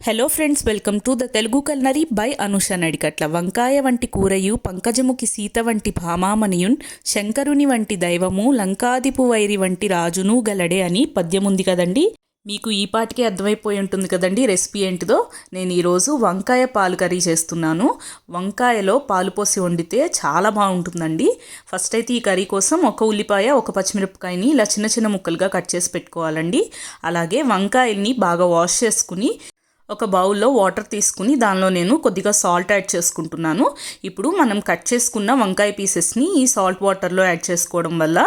Hello friends welcome to the Telugu culinary by Anusha Nadikatla వంకాయ వంటి కూరయు పంకజముఖి సీత వంటి భామామణియున్ శంకరుని వంటి దైవము లంకాదిపు వైరి వంటి రాజును గలడే అని పద్యముంది కదండి మీకు ఈ పాటికే అర్థమైపోయి ఉంటుంది కదండి రెసిపీ ఏంటిదో నేను ఈరోజు వంకాయ పాలు కర్రీ చేస్తున్నాను వంకాయలో పాలు పోసి వండితే చాలా బాగుంటుందండి ఫస్ట్ అయితే ఈ కర్రీ కోసం ఒక ఉల్లిపాయ ఒక పచ్చిమిరపకాయని ఇలా చిన్న చిన్న ముక్కలుగా కట్ చేసి పెట్టుకోవాలండి అలాగే వంకాయల్ని బాగా వాష్ చేసుకుని ఒక బౌల్లో వాటర్ తీసుకుని దానిలో నేను కొద్దిగా సాల్ట్ యాడ్ చేసుకుంటున్నాను. ఇప్పుడు మనం కట్ చేసుకున్న వంకాయ పీసెస్ని ఈ సాల్ట్ వాటర్లో యాడ్ చేసుకోవడం వల్ల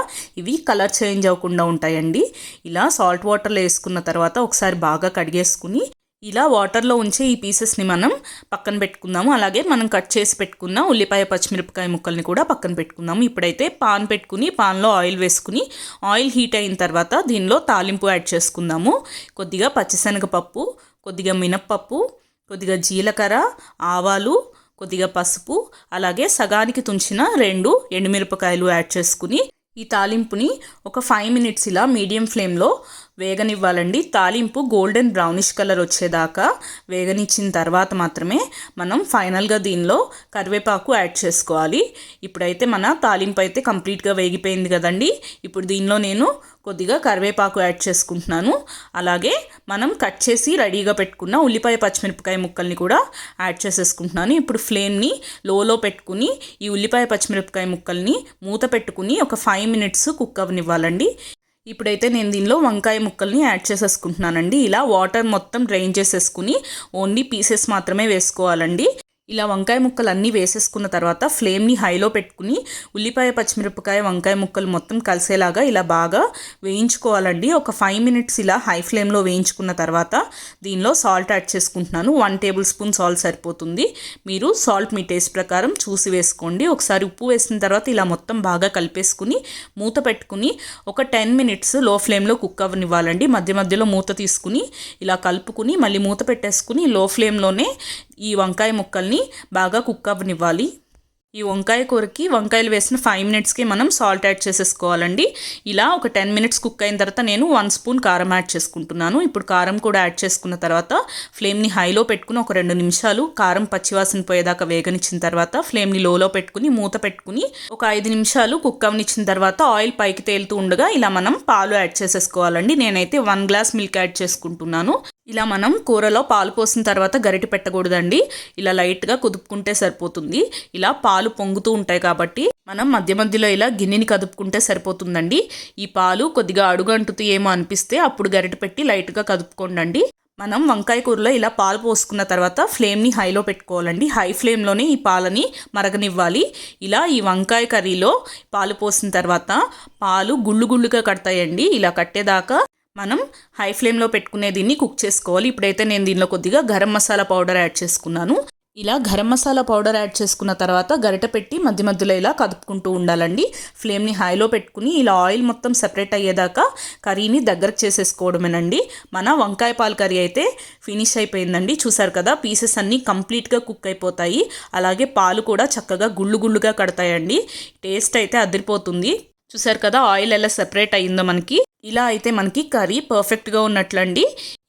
ఇవి కలర్ చేంజ్ అవ్వకుండా ఉంటాయండి. ఇలా సాల్ట్ వాటర్లో వేసుకున్న తర్వాత ఒకసారి బాగా కడిగేసుకుని ఇలా వాటర్లో ఉంచే ఈ పీసెస్ని మనం పక్కన పెట్టుకుందాము. అలాగే మనం కట్ చేసి పెట్టుకున్న ఉల్లిపాయ పచ్చిమిరపకాయ ముక్కల్ని కూడా పక్కన పెట్టుకుందాము. ఇప్పుడైతే పాన్ పెట్టుకుని పాన్లో ఆయిల్ వేసుకుని ఆయిల్ హీట్ అయిన తర్వాత దీనిలో తాలింపు యాడ్ చేసుకుందాము. కొద్దిగా పచ్చిశనగపప్పు కొద్దిగా మినప్పప్పు కొద్దిగా జీలకర్ర ఆవాలు కొద్దిగా పసుపు అలాగే సగానికి తుంచిన రెండు ఎండుమిరపకాయలు యాడ్ చేసుకుని ఈ తాలింపుని ఒక ఫైవ్ మినిట్స్ ఇలా మీడియం ఫ్లేమ్లో వేగనివ్వాలండి. తాలింపు గోల్డెన్ బ్రౌనిష్ కలర్ వచ్చేదాకా వేగనిచ్చిన తర్వాత మాత్రమే మనం ఫైనల్గా దీనిలో కరివేపాకు యాడ్ చేసుకోవాలి. ఇప్పుడైతే మన తాలింపు అయితే కంప్లీట్గా వేగిపోయింది కదండి. ఇప్పుడు దీనిలో నేను కొద్దిగా కరివేపాకు యాడ్ చేసుకుంటున్నాను. అలాగే మనం కట్ చేసి రెడీగా పెట్టుకున్న ఉల్లిపాయ పచ్చిమిరపకాయ ముక్కల్ని కూడా యాడ్ చేసేసుకుంటున్నాను. ఇప్పుడు ఫ్లేమ్ని లోలో పెట్టుకుని ఈ ఉల్లిపాయ పచ్చిమిరపకాయ ముక్కల్ని మూత పెట్టుకుని ఒక ఫైవ్ మినిట్స్ కుక్ అవనివ్వాలండి ఇప్పుడైతే నేను దీనిలో వంకాయ ముక్కల్ని యాడ్ చేసేసుకుంటున్నానండి. ఇలా వాటర్ మొత్తం డ్రైన్ చేసేసుకుని ఓన్లీ పీసెస్ మాత్రమే వేసుకోవాలండి. ఇలా వంకాయ ముక్కలు అన్నీ వేసేసుకున్న తర్వాత ఫ్లేమ్ని హైలో పెట్టుకుని ఉల్లిపాయ పచ్చిమిరపకాయ వంకాయ ముక్కలు మొత్తం కలిసేలాగా ఇలా బాగా వేయించుకోవాలండి. ఒక ఫైవ్ మినిట్స్ ఇలా హై ఫ్లేమ్లో వేయించుకున్న తర్వాత దీనిలో సాల్ట్ యాడ్ చేసుకుంటున్నాను. వన్ టేబుల్ స్పూన్ సాల్ట్ సరిపోతుంది. మీరు సాల్ట్ మీ టేస్ట్ ప్రకారం చూసి వేసుకోండి. ఒకసారి ఉప్పు వేసిన తర్వాత ఇలా మొత్తం బాగా కలిపేసుకుని మూత పెట్టుకుని ఒక టెన్ మినిట్స్లో ఫ్లేమ్లో కుక్ అవ్వనివ్వాలండి. మధ్య మధ్యలో మూత తీసుకుని ఇలా కలుపుకుని మళ్ళీ మూత పెట్టేసుకుని లో ఫ్లేమ్లోనే ఈ వంకాయ ముక్కల్ని బాగా కుక్ అవ్వనివ్వాలి. ఈ వంకాయ కూరకి వంకాయలు వేసిన ఫైవ్ మినిట్స్కి మనం సాల్ట్ యాడ్ చేసేసుకోవాలండి. ఇలా ఒక టెన్ మినిట్స్ కుక్ అయిన తర్వాత నేను వన్ స్పూన్ కారం యాడ్ చేసుకుంటున్నాను. ఇప్పుడు కారం కూడా యాడ్ చేసుకున్న తర్వాత ఫ్లేమ్ని హైలో పెట్టుకుని ఒక రెండు నిమిషాలు కారం పచ్చివాసన పోయేదాకా వేగనిచ్చిన తర్వాత ఫ్లేమ్ని లోలో పెట్టుకుని మూత పెట్టుకుని ఒక ఐదు నిమిషాలు కుక్ అవనిచ్చిన తర్వాత ఆయిల్ పైకి తేలుతూ ఉండగా ఇలా మనం పాలు యాడ్ చేసేసుకోవాలండి. నేనైతే వన్ గ్లాస్ మిల్క్ యాడ్ చేసుకుంటున్నాను. ఇలా మనం కూరలో పాలు పోసిన తర్వాత గరిటె పెట్టకూడదండి. ఇలా లైట్గా కుదుపుకుంటే సరిపోతుంది. ఇలా పాలు పొంగుతూ ఉంటాయి కాబట్టి మనం మధ్య మధ్యలో ఇలా గిన్నెని కదుపుకుంటే సరిపోతుందండి. ఈ పాలు కొద్దిగా అడుగు అంటుతూ ఏమో అనిపిస్తే అప్పుడు గరిటె పెట్టి లైట్గా కదుపుకోండి మనం వంకాయ కూరలో ఇలా పాలు పోసుకున్న తర్వాత ఫ్లేమ్ని హైలో పెట్టుకోవాలండి. హై ఫ్లేమ్లోనే ఈ పాలని మరగనివ్వాలి. ఇలా ఈ వంకాయ కర్రీలో పాలు పోసిన తర్వాత పాలు గుళ్ళు గుళ్ళుగా కడతాయండి. ఇలా కట్టేదాకా మనం హై ఫ్లేమ్లో పెట్టుకునే దీన్ని కుక్ చేసుకోవాలి. ఇప్పుడైతే నేను దీనిలో కొద్దిగా గరం మసాలా పౌడర్ యాడ్ చేసుకున్నాను. ఇలా గరం మసాలా పౌడర్ యాడ్ చేసుకున్న తర్వాత గరిట పెట్టి మధ్య మధ్యలో ఇలా కదుపుకుంటూ ఉండాలండి. ఫ్లేమ్ని హైలో పెట్టుకుని ఇలా ఆయిల్ మొత్తం సెపరేట్ అయ్యేదాకా కర్రీని దగ్గరకు చేసేసుకోవడమేనండి. మన వంకాయ పాలు కర్రీ అయితే ఫినిష్ అయిపోయిందండి. చూసారు కదా పీసెస్ అన్నీ కంప్లీట్గా కుక్ అయిపోతాయి. అలాగే పాలు కూడా చక్కగా గుళ్ళు గుళ్ళుగా కడతాయండి. టేస్ట్ అయితే అదిరిపోతుంది. చూసారు కదా ఆయిల్ ఎలా సెపరేట్ అయ్యిందో మనకి. ఇలా అయితే మనకి కర్రీ పర్ఫెక్ట్గా ఉన్నట్లండి.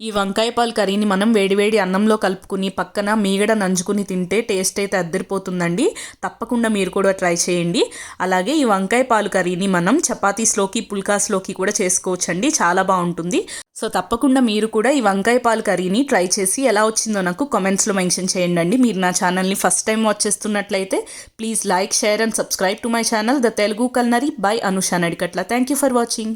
ఈ వంకాయ పాలు కర్రీని మనం వేడివేడి అన్నంలో కలుపుకుని పక్కన మీగడ నంజుకుని తింటే టేస్ట్ అయితే అద్దరిపోతుందండి. తప్పకుండా మీరు కూడా ట్రై చేయండి. అలాగే ఈ వంకాయ పాలు కర్రీని మనం చపాతీస్లోకి పుల్కాస్లోకి కూడా చేసుకోవచ్చండి. చాలా బాగుంటుంది. సో తప్పకుండా మీరు కూడా ఈ వంకాయ పాలు కర్రీని ట్రై చేసి ఎలా వచ్చిందో నాకు కామెంట్స్లో మెన్షన్ చేయండి మీరు నా ఛానల్ని ఫస్ట్ టైం వాచ్ చేస్తున్నట్లయితే please like share and subscribe to my channel the Telugu culinary by Anusha Nadikatla. Thank you for watching.